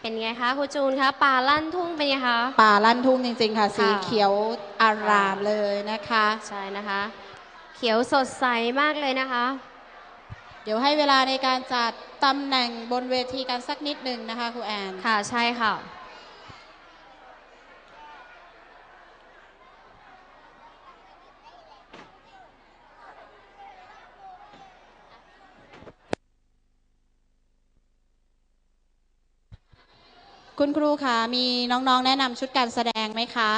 เป็นไงคะครูจูนคะป่าลั่นทุ่งเป็นไงคะ ป่าลั่นทุ่งจริง ๆ ค่ะ สีค่ะ เขียวอารามเลยนะคะ ใช่นะคะ เขียวสดใสมากเลยนะคะ เดี๋ยวให้เวลาในการจัดตำแหน่งบนเวทีกันสักนิดหนึ่งนะคะครูแอน ค่ะใช่ค่ะ คุณครูคะมีน้องๆ แนะนำชุดการแสดงไหมคะ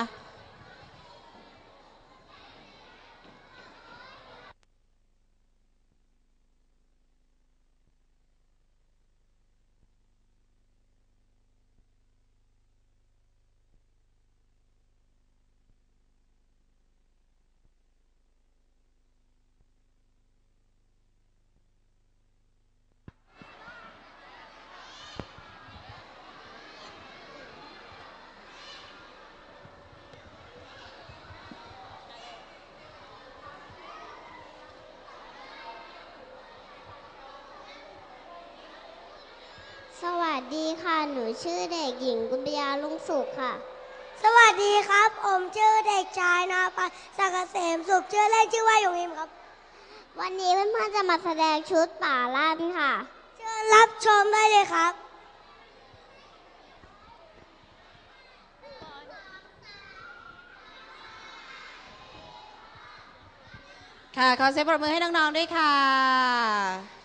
สวัสดีค่ะ หนูชื่อเด็กหญิงกุลปยาลุงสุขค่ะ สวัสดีครับ ผมชื่อเด็กชายนาปันสักเกษมสุขชื่อเล่นชื่อว่าหยงอิมครับ วันนี้เพื่อนๆจะมาแสดงชุดป่าลั่นค่ะ เชิญรับชมได้เลยครับค่ะ ขอเสียงปรบมือให้น้อง ๆ ด้วยค่ะ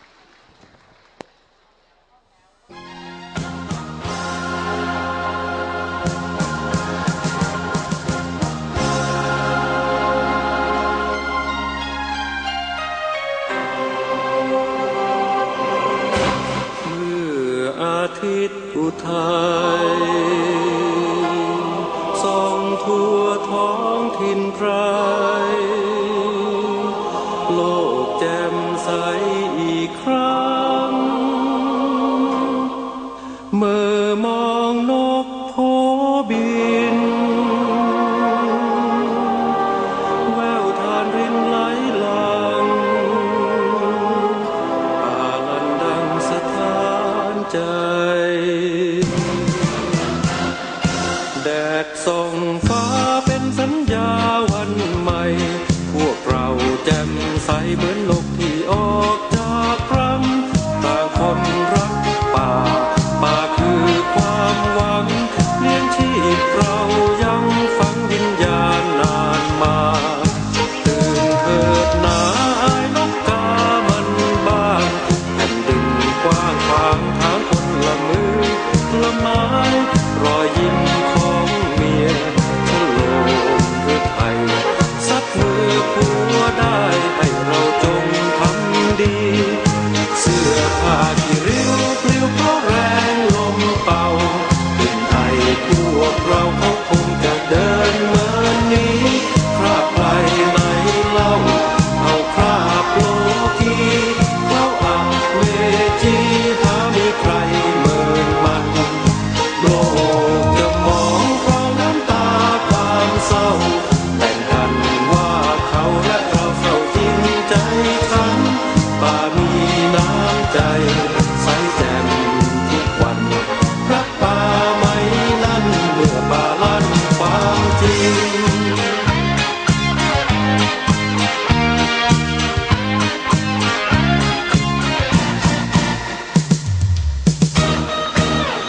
ทิศอุทัยส่องทั่วท้องถิ่นไพรโลกแจ่มใสอีกครั้ง เมื่อมองนกโพบิน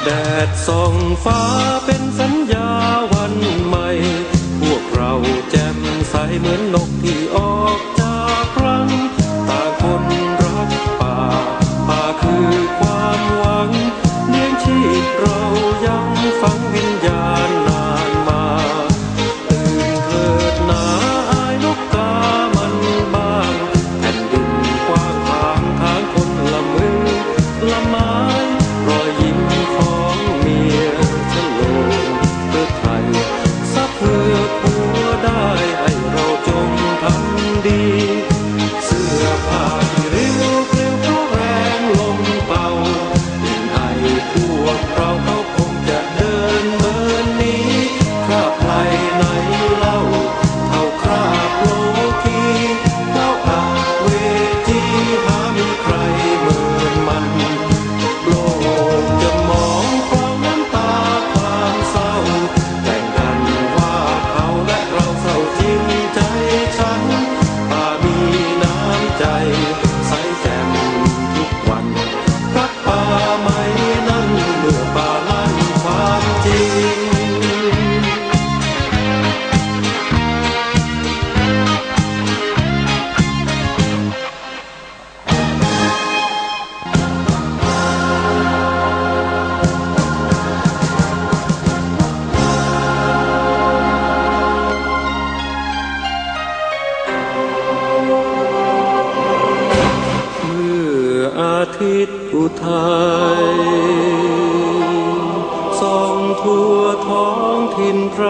แดดส่องฟ้าเป็นสัญญาวันใหม่ พวกเราแจ่มใสเหมือนนกที่ออก ทิตย์อุทัยส่องทั่วท้องถิ่นไพร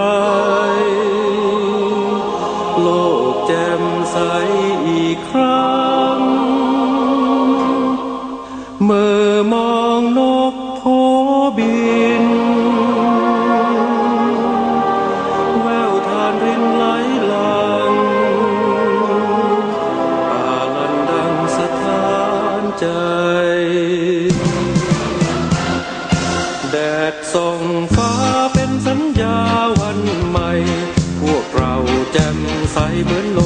โลกแจ่มใสอีกครั้ง เมื่อมองนกโพบิน ใสเหมือนน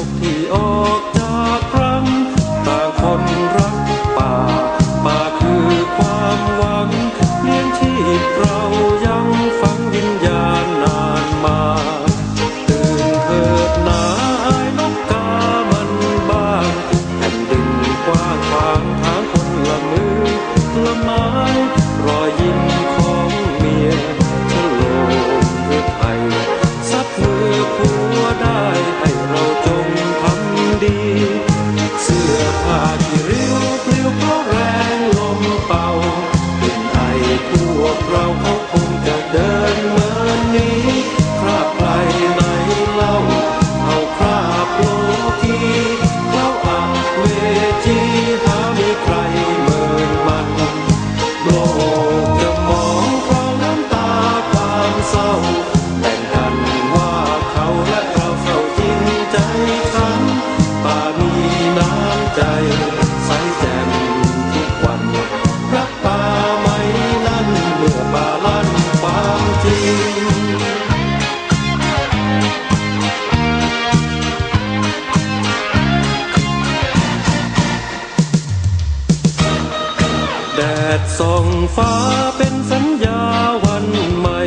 ดดส่องฟ้าเป็นสัญญาวันใหม่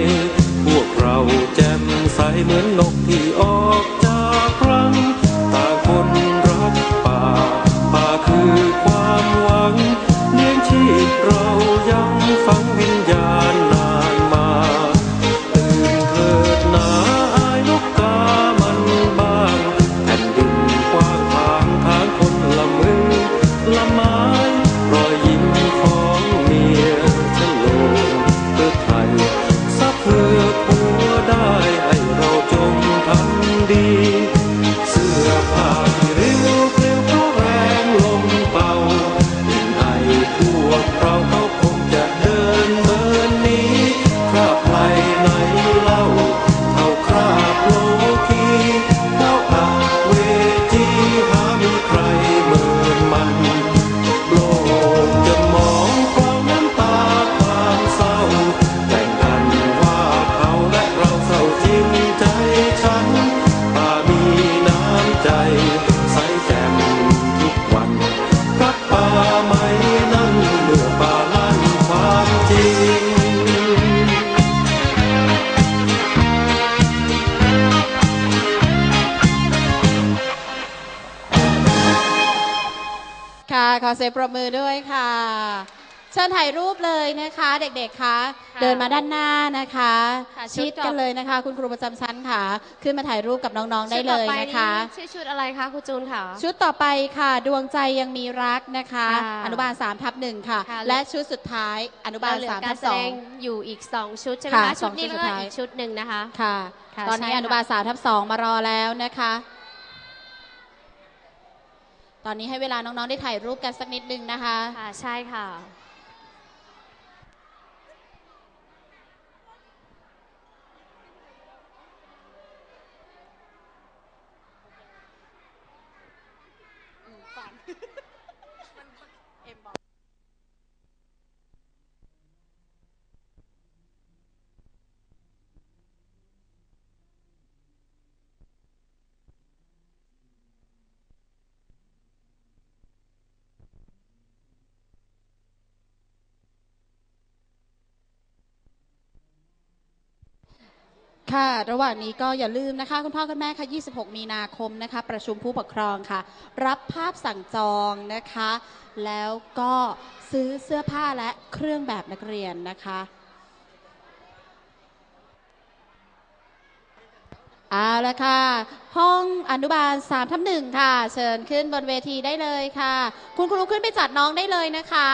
พวกเราแจ่มใสเหมือน ขอเสียงปรบมือด้วยค่ะ เชิญถ่ายรูปเลยนะคะ เด็กๆคะค่ะเดินมาด้านหน้านะคะค่ะชุชิดดต่อ กันเลยนะคะ คุณครูประจำชั้นค่ะ ขึ้นมาถ่ายรูปกับน้องๆได้เลยนะคะ ชุดต่อไปชื่อชุดอะไรคะครูจูนค่ะ ชุดต่อไปค่ะ ดวงใจยังมีรักนะคะ ค่ะอนุบาล3ทับหนึ่งค่ะ ค่ะ และชุดสุดท้ายอนุบาลเรเหลือ3กาทัรบแสสอดง งอยู่อีก 2 ชุดใช่ไหมค่ะคะสชุอดงนี้ชุดแล้วสุดก็ท้าย อีกชุดหนึ่งนะคะ ค่ะ ค่ะตอนนี้ใช่ค่ะ อนุบาลสามทับสองมารอแล้วนะคะ ตอนนี้ให้เวลาน้อง ๆ ได้ถ่ายรูปกันสักนิดนึงนะคะ ค่ะ ใช่ค่ะ ค่ะ ระหว่างนี้ก็อย่าลืมนะคะ คุณพ่อคุณแม่ค่ะ 26 มีนาคมนะคะ ประชุมผู้ปกครองค่ะ รับภาพสั่งจองนะคะ แล้วก็ซื้อเสื้อผ้าและเครื่องแบบนักเรียนนะคะเอาละค่ะ ห้องอนุบาล3ทับหนึ่งค่ะ เชิญขึ้นบนเวทีได้เลยค่ะ คุณครูขึ้นไปจัดน้องได้เลยนะคะ